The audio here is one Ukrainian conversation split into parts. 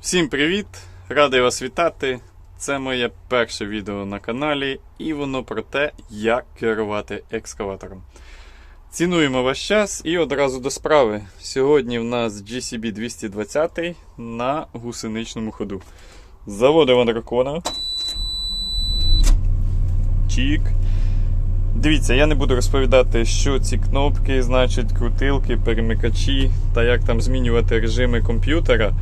Всім привіт! Радий вас вітати. Це моє перше відео на каналі, і воно про те, як керувати екскаватором. Цінуємо ваш час і одразу до справи. Сьогодні в нас GCB 220 на гусеничному ходу. Заводимо дракона. Чік. Дивіться, я не буду розповідати, що ці кнопки значать, крутилки, перемикачі та як там змінювати режими комп'ютера.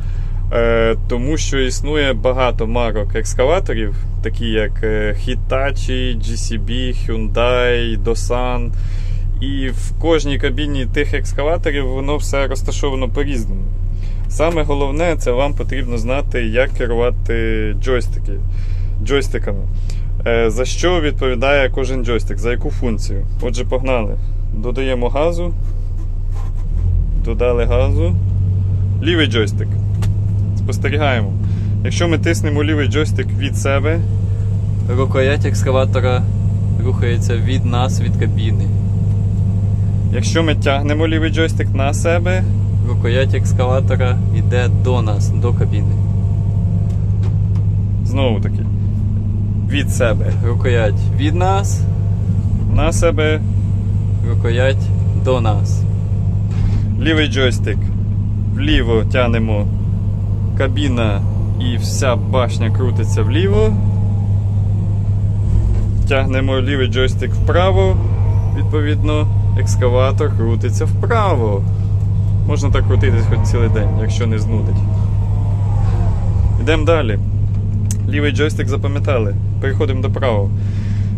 Е, тому що існує багато марок екскаваторів, такі як е, Hitachi, GCB, Hyundai, Dosan. І в кожній кабіні тих екскаваторів воно все розташовано по-різному. Саме головне, це вам потрібно знати, як керувати джойстики, джойстиками. Е, За що відповідає кожен джойстик, за яку функцію. Отже, погнали. Додаємо газу. Додали газу. Лівий джойстик. Спостерігаємо. Якщо ми тиснемо лівий джойстик від себе, Рукоять екскаватора рухається від нас, від кабіни. якщо ми тягнемо лівий джойстик на себе, Рукоять екскаватора йде до нас, до кабіни. знову таки, від себе Рукоять від нас, на себе, рукоять до нас. лівий джойстик вліво тягнемо кабіна і вся башня крутиться вліво. Тягнемо лівий джойстик вправо, відповідно, екскаватор крутиться вправо. Можна так крутитись хоч цілий день, якщо не знудить. Йдемо далі. Лівий джойстик запам'ятали. Переходимо до правого.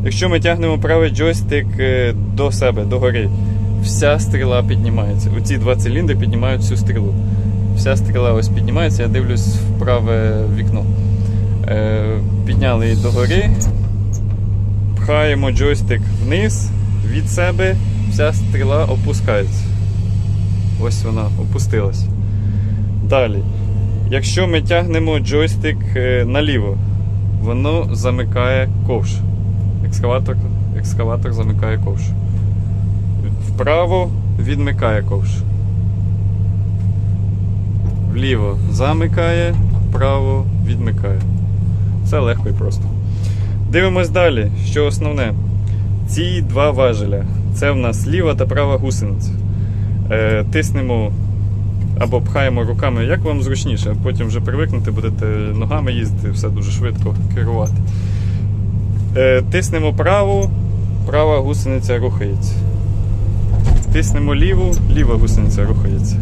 Якщо ми тягнемо правий джойстик е, до себе, до гори, вся стріла піднімається. Оці два циліндри піднімають всю стрілу. Вся стріла ось піднімається, я дивлюсь в праве вікно. Е, підняли її догори, пхаємо джойстик вниз від себе, вся стріла опускається. Ось вона опустилась. Далі. Якщо ми тягнемо джойстик е, наліво, воно замикає ковш. Екскаватор, екскаватор замикає ковш. Вправо відмикає ковш. Вліво замикає, вправо відмикає. Це легко і просто. Дивимось далі, що основне. Ці два важеля. Це в нас ліва та права гусениця. Е, тиснемо або пхаємо руками, як вам зручніше, потім вже привикнути, будете ногами їздити, все дуже швидко керувати. Е, тиснемо праву, права гусениця рухається. Тиснемо ліву, ліва гусениця рухається.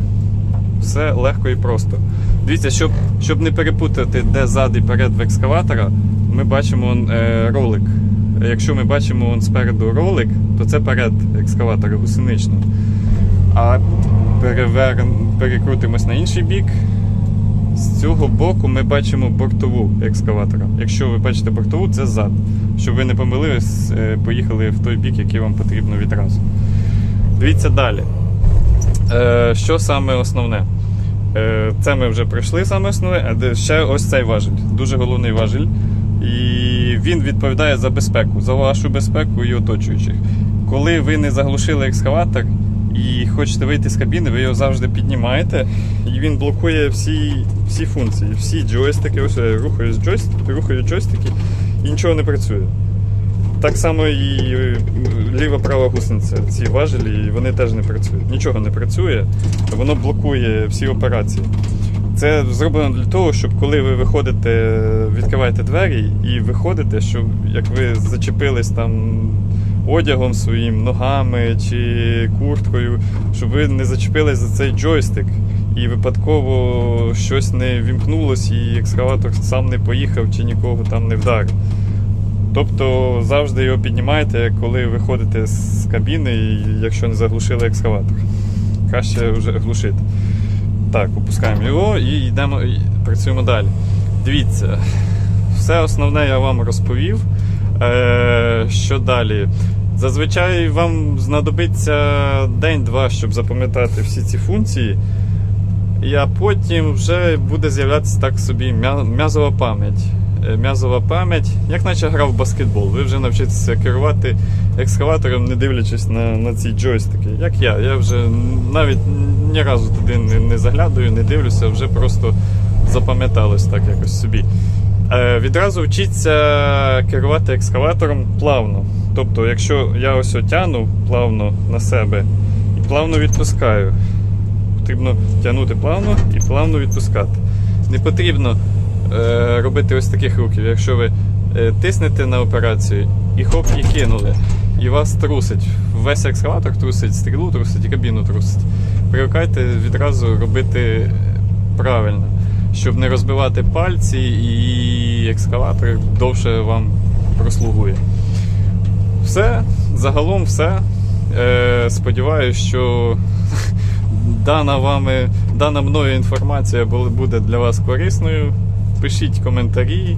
Все легко і просто. Дивіться, щоб, щоб не перепутати, де зад і перед в екскаватора, ми бачимо е, ролик. Якщо ми бачимо он спереду ролик, то це перед екскаватора гусеничного. А перевер... перекрутимось на інший бік. З цього боку ми бачимо бортову екскаватора. Якщо ви бачите бортову, це зад. Щоб ви не помилились, е, поїхали в той бік, який вам потрібно відразу. Дивіться далі. Е, що саме основне? Е, це ми вже пройшли саме основне, а ще ось цей важіль. Дуже головний важіль. І він відповідає за безпеку, за вашу безпеку і оточуючих. Коли ви не заглушили екскаватор і хочете вийти з кабіни, ви його завжди піднімаєте, і він блокує всі, всі функції, всі джойстики. Ось я рухаю джойстик, рухаю джойстики і нічого не працює. Так само і е, ліва-права гусениця. Ці важелі вони теж не працюють. Нічого не працює, воно блокує всі операції. Це зроблено для того, щоб коли ви виходите, відкриваєте двері і виходите, щоб як ви зачепились там одягом своїм, ногами чи курткою, щоб ви не зачепились за цей джойстик і випадково щось не вімкнулось, і екскаватор сам не поїхав чи нікого там не вдарив. Тобто завжди його піднімаєте, коли виходите з кабіни, якщо не заглушили екскаватор. Краще вже глушити. Так, опускаємо його і йдемо і працюємо далі. Дивіться, все основне я вам розповів. Е, що далі? Зазвичай вам знадобиться день-два, щоб запам'ятати всі ці функції. І а потім вже буде з'являтися так собі м'язова пам'ять. Е, М'язова пам'ять, як наче грав в баскетбол. Ви вже навчитеся керувати екскаватором, не дивлячись на, на ці джойстики. Як я. Я вже навіть ні разу туди не, не заглядаю, не дивлюся, вже просто запам'яталось так якось собі. Е, відразу вчіться керувати екскаватором плавно. Тобто, якщо я ось тягну плавно на себе і плавно відпускаю, потрібно тягнути плавно і плавно відпускати. Не потрібно робити ось таких рухів. Якщо ви е, тиснете на операцію і хоп, і кинули, і вас трусить. Весь екскаватор трусить, стрілу трусить і кабіну трусить. Привикайте відразу робити правильно, щоб не розбивати пальці і екскаватор довше вам прослугує. Все, загалом все. Е, сподіваюсь, що дана вами, дана мною інформація буде для вас корисною. Пишіть коментарі,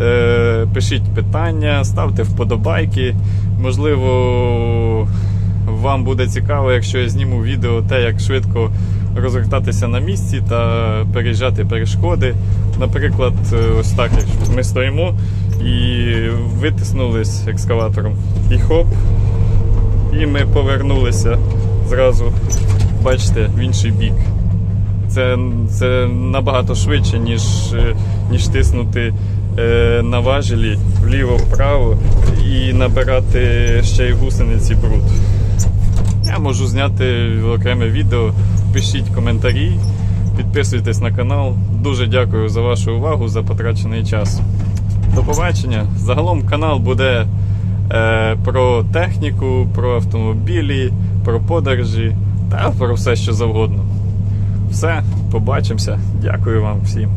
е, пишіть питання, ставте вподобайки. Можливо, вам буде цікаво, якщо я зніму відео те, як швидко розвертатися на місці та переїжджати перешкоди. Наприклад, е, ось так, ми стоїмо і витиснулись екскаватором. І хоп, і ми повернулися зразу, бачите, в інший бік. Це, це набагато швидше, ніж, е, ніж тиснути е, на важелі вліво-вправо і набирати ще й гусениці бруд. Я можу зняти окреме відео. Пишіть коментарі, підписуйтесь на канал. Дуже дякую за вашу увагу, за потрачений час. До побачення. Загалом канал буде е, про техніку, про автомобілі, про подорожі та про все, що завгодно. Все, побачимося. Дякую вам всім.